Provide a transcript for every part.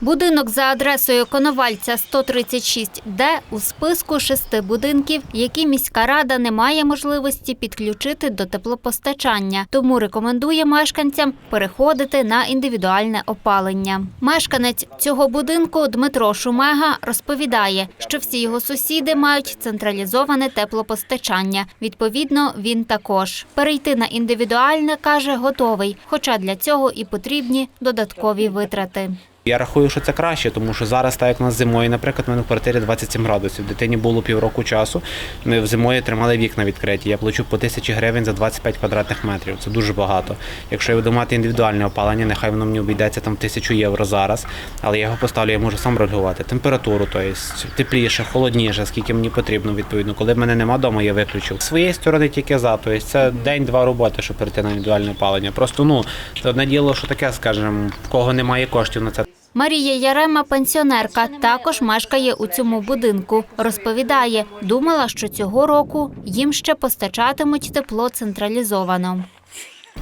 Будинок за адресою Коновальця 136Д у списку шести будинків, які міська рада не має можливості підключити до теплопостачання, тому рекомендує мешканцям переходити на індивідуальне опалення. Мешканець цього будинку Дмитро Шумега розповідає, що всі його сусіди мають централізоване теплопостачання. Відповідно, він також перейти на індивідуальне каже готовий, хоча для цього і потрібні додаткові витрати. Я рахую, що це краще, тому що зараз, так як у нас зимою, наприклад, у мене в квартирі 27 градусів. Дитині було півроку часу. Ми в зимою тримали вікна відкриті. Я плачу по тисячі гривень за 25 квадратних метрів. Це дуже багато. Якщо я буду мати індивідуальне опалення, нехай воно мені обійдеться там тисячу євро зараз, але я його поставлю, я можу сам регулювати. Температуру, тобто тепліше, холодніше, скільки мені потрібно, відповідно. Коли в мене нема вдома, я виключу. З своєї сторони тільки за. Тобто це день-два роботи, щоб перейти на індивідуальне опалення. Просто ну це одне діло, що таке, скажімо, в кого немає коштів на це. Марія Ярема, пенсіонерка, також мешкає у цьому будинку. Розповідає, думала, що цього року їм ще постачатимуть тепло централізовано.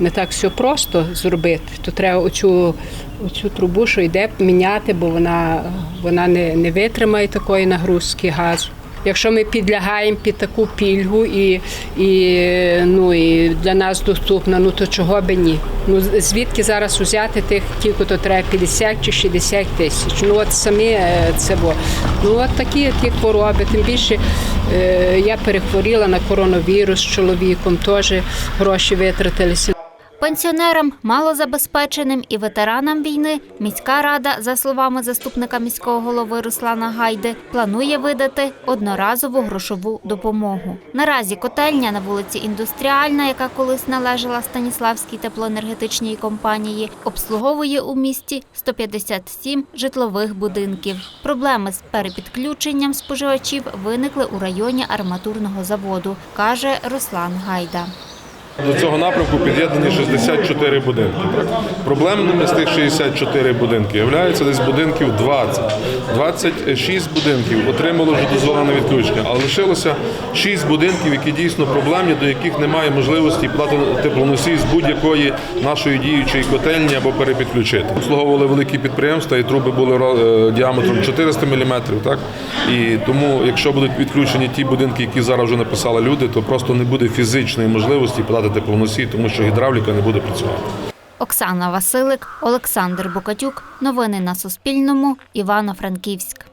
Не так все просто зробити. То треба оцю, оцю трубу, що йде, міняти, бо вона, вона не, не витримає такої нагрузки газу. Якщо ми підлягаємо під таку пільгу і, і, ну, і для нас доступна, ну то чого би ні? Ну звідки зараз взяти тих тільки то треба 50 чи 60 тисяч? Ну от самі е, це бо. Ну от такі ті хвороби. Тим більше е, я перехворіла на коронавірус з чоловіком, теж гроші витратилися. Пенсіонерам, малозабезпеченим і ветеранам війни міська рада, за словами заступника міського голови Руслана Гайди, планує видати одноразову грошову допомогу. Наразі котельня на вулиці Індустріальна, яка колись належала Станіславській теплоенергетичній компанії, обслуговує у місті 157 житлових будинків. Проблеми з перепідключенням споживачів виникли у районі арматурного заводу, каже Руслан Гайда. До цього напрямку під'єднані 64 будинки. Проблемними з тих 64 будинки являються десь будинків 20. 26 будинків отримало вже дозволене відключення, але лишилося 6 будинків, які дійсно проблемні, до яких немає можливості плати теплоносій з будь-якої нашої діючої котельні або перепідключити. Обслуговували великі підприємства, і труби були е, діаметром 400 мм. Так? І тому, якщо будуть відключені ті будинки, які зараз вже написали люди, то просто не буде фізичної можливості подати теплоносій, тому що гідравліка не буде працювати. Оксана Василик, Олександр Букатюк. Новини на Суспільному. Івано-Франківськ.